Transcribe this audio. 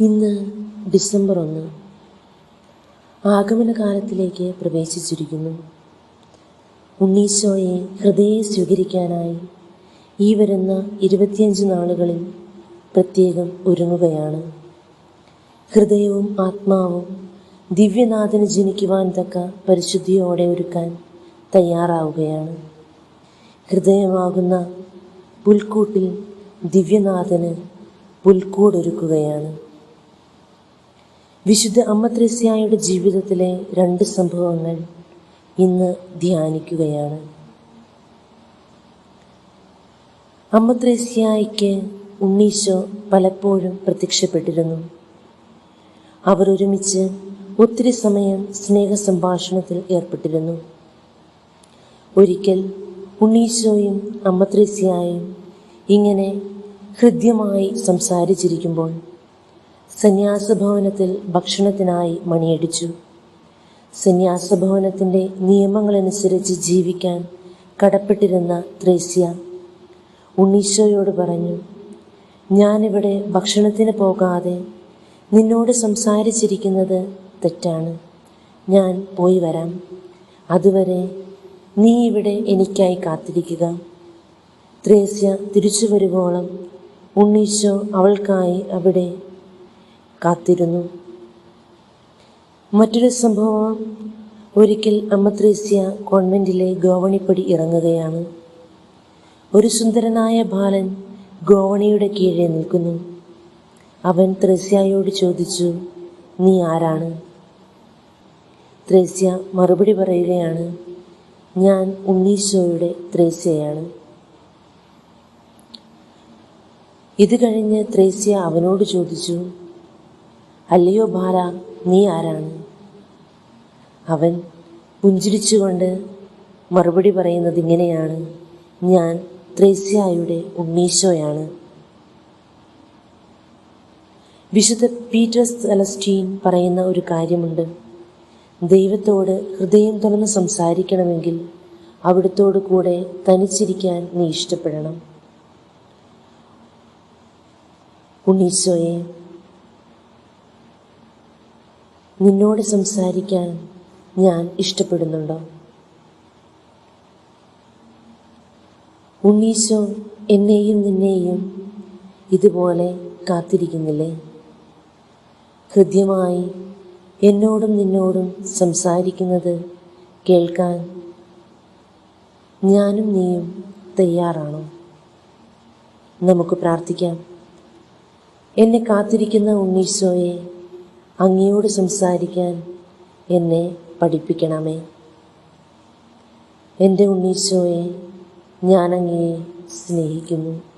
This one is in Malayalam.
ഇന്ന് ഡിസംബർ ഒന്ന്. ആഗമനകാലത്തിലേക്ക് പ്രവേശിച്ചിരിക്കുന്നു. ഉണ്ണീശോയെ ഹൃദയെ സ്വീകരിക്കാനായി ഈ വരുന്ന ഇരുപത്തിയഞ്ച് നാളുകളിൽ പ്രത്യേകം ഒരുങ്ങുകയാണ്. ഹൃദയവും ആത്മാവും ദിവ്യനാഥന് ജനിക്കുവാൻ തക്ക പരിശുദ്ധിയോടെ ഒരുക്കാൻ തയ്യാറാവുകയാണ്. ഹൃദയമാകുന്ന പുൽക്കൂട്ടിൽ ദിവ്യനാഥന് പുൽക്കൂടൊരുക്കുകയാണ്. വിശുദ്ധ അമ്മ ത്രേസ്യായുടെ ജീവിതത്തിലെ രണ്ട് സംഭവങ്ങൾ ഇന്ന് ധ്യാനിക്കുകയാണ്. അമ്മ ത്രേസ്യായിക്ക് ഉണ്ണീശോ പലപ്പോഴും പ്രത്യക്ഷപ്പെട്ടിരുന്നു. അവർ ഒരുമിച്ച് ഒത്തിരി സമയം സ്നേഹ സംഭാഷണത്തിൽ ഏർപ്പെട്ടിരുന്നു. ഒരിക്കൽ ഉണ്ണീശോയും അമ്മ ത്രേസ്യായും ഇങ്ങനെ ഹൃദ്യമായി സംസാരിച്ചിരിക്കുമ്പോൾ സന്യാസഭവനത്തിൽ ഭക്ഷണത്തിനായി മണിയടിച്ചു. സന്യാസഭവനത്തിന്റെ നിയമങ്ങളനുസരിച്ച് ജീവിക്കാൻ കടപ്പെട്ടിരുന്ന ത്രേസ്യ ഉണ്ണീശോയോട് പറഞ്ഞു ഞാനിവിടെ ഭക്ഷണത്തിന് പോകാതെ നിന്നോട് സംസാരിച്ചിരിക്കുന്നത് തെറ്റാണ്. ഞാൻ പോയി വരാം. അതുവരെ നീ ഇവിടെ എനിക്കായി കാത്തിരിക്കുക. ത്രേസ്യ തിരിച്ചു വരുവോളം ഉണ്ണീശോ അവൾക്കായി അവിടെ കാത്തിരുന്നു. മറ്റൊരു സംഭവം ഒരിക്കൽ അമ്മത്രേസ്യ കോൺവെന്റിലെ ഗോവണിപ്പടി ഇറങ്ങുകയാണ്. ഒരു സുന്ദരനായ ബാലൻ ഗോവണിയുടെ കീഴെ നിൽക്കുന്നു. അവൻ ത്രേസ്യയോട് ചോദിച്ചു നീ ആരാണ്? ത്രേസ്യ മറുപടി പറയുകയാണ് ഞാൻ ഉണ്ണീശോയുടെ ത്രേസ്യയാണ്. ഇത് കഴിഞ്ഞ് ത്രേസ്യ അവനോട് ചോദിച്ചു അല്ലയോ ബാല നീ ആരാണ്? അവൻ പുഞ്ചിരിച്ചുകൊണ്ട് മറുപടി പറയുന്നത് ഇങ്ങനെയാണ്. ഞാൻ ത്രേസ്യായുടെ ഉണ്ണീശോയാണ്. വിശുദ്ധ പീറ്റേഴ്സ് സെലസ്റ്റീൻ പറയുന്ന ഒരു കാര്യമുണ്ട്. ദൈവത്തോട് ഹൃദയം തുറന്ന് സംസാരിക്കണമെങ്കിൽ അവിടുത്തോട് കൂടെ തനിച്ചിരിക്കാൻ നീ ഇഷ്ടപ്പെടണം. ഉണ്ണീശോയെ നിന്നോട് സംസാരിക്കാൻ ഞാൻ ഇഷ്ടപ്പെടുന്നുണ്ടോ? ഉണ്ണീശോ എന്നെയും നിന്നെയും ഇതുപോലെ കാത്തിരിക്കുന്നില്ലേ? ഹൃദ്യമായി എന്നോടും നിന്നോടും സംസാരിക്കുന്നത് കേൾക്കാൻ ഞാനും നീയും തയ്യാറാണോ? നമുക്ക് പ്രാർത്ഥിക്കാം. എന്നെ കാത്തിരിക്കുന്ന ഉണ്ണീശോയെ അങ്ങയോട് സംസാരിക്കാൻ എന്നെ പഠിപ്പിക്കണമേ. എന്റെ ഉണ്ണീശോയെ ഞാൻ അങ്ങയെ സ്നേഹിക്കുന്നു.